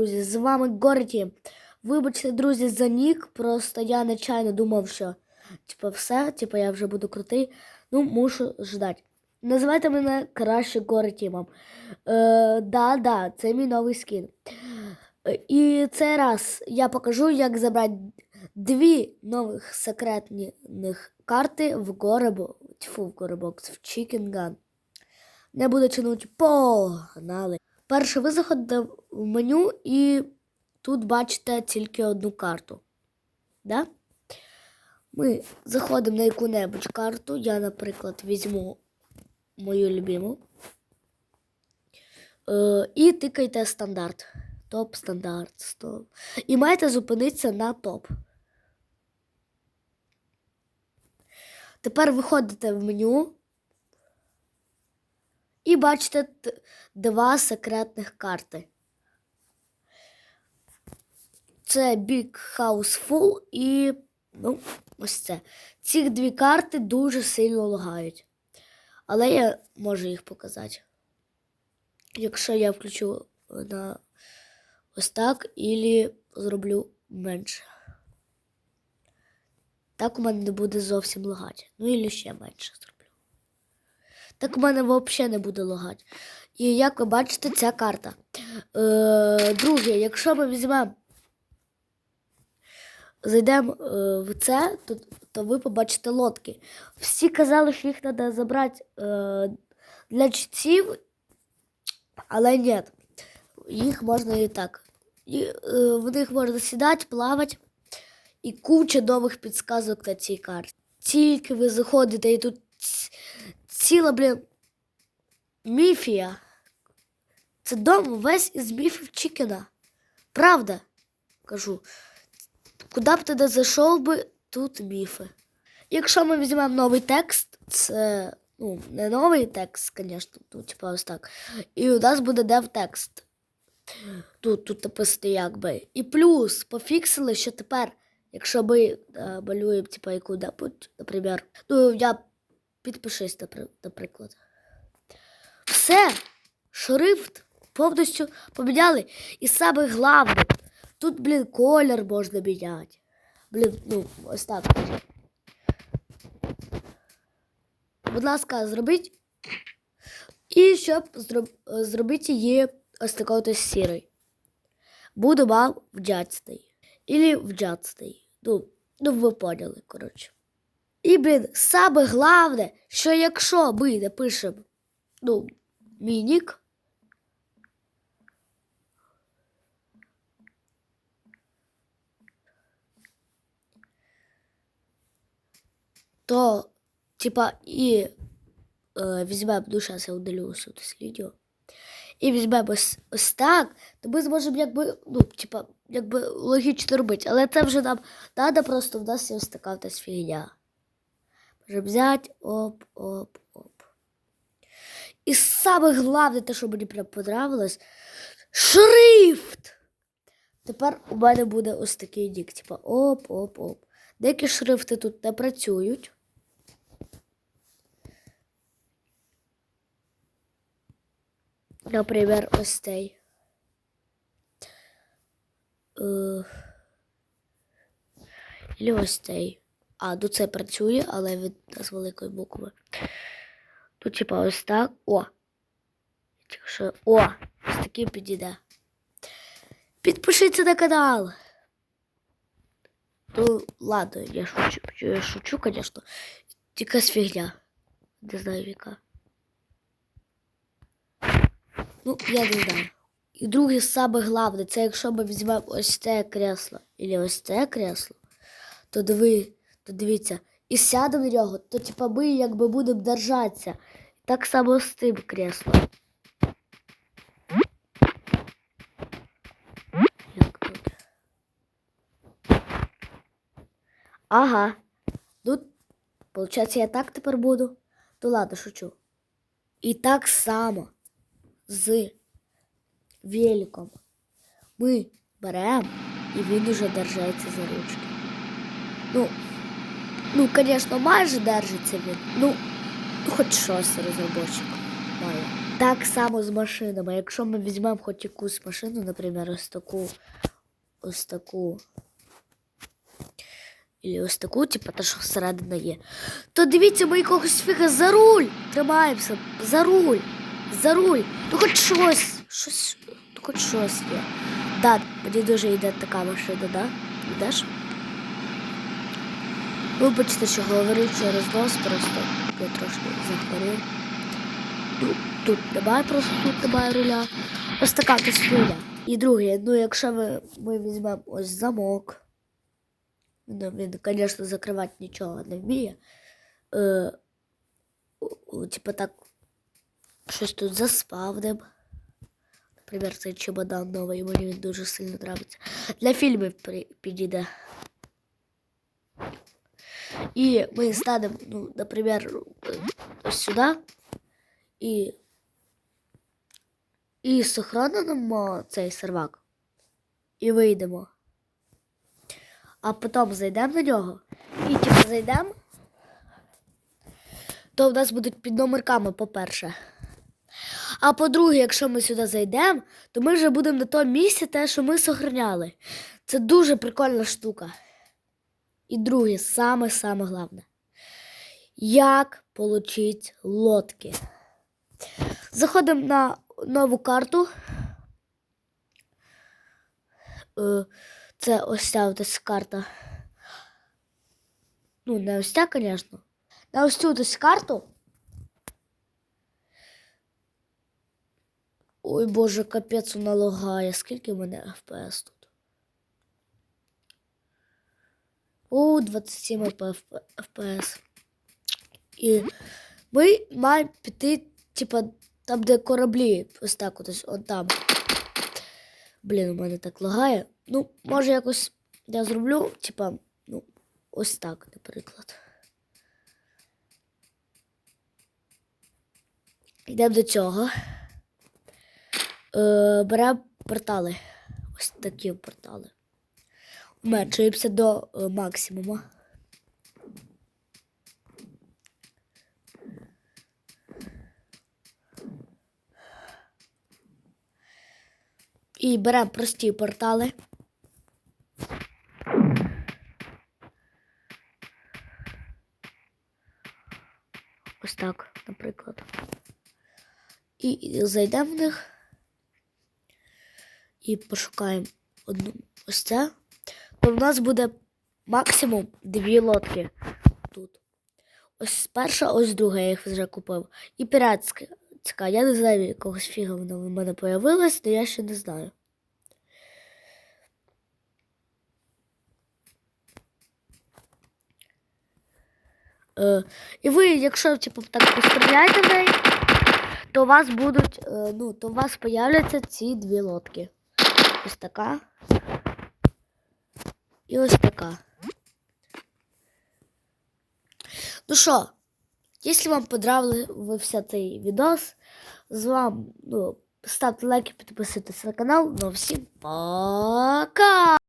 Друзі, з вами Горті. Вибачте, друзі, за нік. Просто я нечайно думав, що типа все, типа я вже буду крутий. Ну, мушу ждати. Називайте мене краще Гортімом. Е, да, да, це мій новий скін. Е, І цей раз я покажу, як забрати дві нових секретних карти в Горебо. Тьфу, в Горебокс, в Chicken. Не буду чинути, погнали. Перше, ви заходите в меню і тут бачите тільки одну карту. Да? Ми заходимо на яку-небудь карту. Я, наприклад, візьму мою любиму. Е, і тикайте стандарт. Топ, стандарт, стоп. І маєте зупинитися на топ. Тепер виходите в меню. І бачите два секретних карти. Це Big House Full і ну, ось це. Ці дві карти дуже сильно лагають. Але я можу їх показати. Якщо я включу на ось так, і зроблю менше. Так у мене не буде зовсім лагати. Ну, і ще менше. Так у мене взагалі не буде лагати. І як ви бачите, ця карта. Е, друге, якщо ми візьмемо, зайдемо е, в це, то, то ви побачите лодки. Всі казали, що їх треба забрати е, для читців, але ні. Їх можна і так. І, е, в них можна сідати, плавати і куча нових підсказок на цій карті. Тільки ви заходите і тут ціла, блін, міфія. Це дом весь із міфів Чікена. Правда, кажу. Куди б ти не зайшов би, тут міфи. Якщо ми візьмемо новий текст, це ну, не новий текст, звісно, ну, типа ось так. І у нас буде дев-текст. Тут, тут написано якби. І плюс пофіксили, що тепер, якщо ми е, малюємо, типа, яку-небудь, наприклад, ну, я підпишись, наприклад. Все, шрифт повністю поміняли. І саме головне, тут, блін, колір можна міняти. Блін, ну, ось так. Будь ласка, зробіть. І щоб зроб... зробити її ось такою ось сірою. Буду вам вдячний. Ілі вдячний. Ну, ну, ви поняли, коротше. І, блін, саме головне, що якщо ми напишемо, ну, мій нік, то, типа, і е, візьмемо, ну, зараз я удалю це відео, і візьмемо ось, ось так, то ми зможемо якби, ну, типа, якби логічно робити. Але це вже нам треба просто в нас є ось така ось фігня. Можемо взяти, оп, оп, оп. І саме головне, те, що мені прям понравилось, шрифт. Тепер у мене буде ось такий нік, типа оп, оп, оп. Деякі шрифти тут не працюють. Наприклад, ось цей. Е, Или ось цей. А, ну це працює, але від з великої букви. Тут, типа, ось так. О! Тільки що- О! Ось такий підійде. Підпишіться на канал. Ну, ладно, я шучу, я шучу, конечно. Якась фігня. Не знаю яка. Ну, я не знаю. І друге, саме головне, це якщо ми візьмемо ось це кресло, або ось це кресло, то диви, то дивіться, і сядемо на нього, то типа ми якби будемо держатися. Так само з тим креслом. Ага. Ну, получається, я так тепер буду. То ладно, шучу. І так само з великом ми беремо і він уже держається за ручки. Ну, ну, звісно, майже держиться він. Ну, ну хоч щось розробочик. має. Так само з машинами. Якщо ми візьмемо хоч якусь машину, наприклад, ось таку, ось таку. І ось таку, типу, та, що всередина є. То дивіться, ми якогось фіга за руль тримаємося. За руль. За руль. Ну хоч щось. Щось. Ну хоч щось є. Да, мені дуже йде така машина, да? Йдеш? Вибачте, що говорю через нос, просто я трошки захворів. Ну, Тут немає просто тут немає руля. Ось така тут руля. І друге, ну якщо ми, ми візьмемо ось замок. Ну, він, звісно, закривати нічого не вміє. Е, типа так, щось тут заспавним. Наприклад, цей чемодан новий, мені він дуже сильно подобається. Для фільмів підійде. І ми станемо, ну, ось сюди. І, і сохранимо цей сервак. І вийдемо. А потім зайдемо на нього. І типу зайдемо. То в нас будуть під номерками, по-перше. А по-друге, якщо ми сюди зайдемо, то ми вже будемо на тому місці те, що ми сохраняли. Це дуже прикольна штука. І друге, саме-саме головне. Як отримати лодки? Заходимо на нову карту. Е, Це ось ця ось карта. Ну, не ось ця, звісно. На ось цю ось карту. Ой, боже, капець вона лагає. Скільки в мене FPS тут? О, 27 FPS. І ми маємо піти, типа, там, де кораблі, ось так ось, от там. Блін, у мене так лагає. Ну, може, якось я зроблю, типа, ну, ось так, наприклад. Йдемо до цього. Е, беремо портали. Ось такі портали. Уменшуємося до е, максимуму. І беремо прості портали. Ось так, наприклад. І зайдемо в них. І пошукаємо одну ось це. То в нас буде максимум дві лодки тут. Ось перша, ось друга, я їх вже купив. І піратська. Я не знаю, якогось фіга вона в мене появилась, але я ще не знаю. Е, і ви, якщо типу, так постріляєте в неї, то у вас будуть, е, ну, то у вас появляться ці дві лодки. Ось така. І ось така. Ну що, якщо вам подобався цей відос, з вами ну, ставте лайки, підписуйтесь на канал. Ну, всім пока!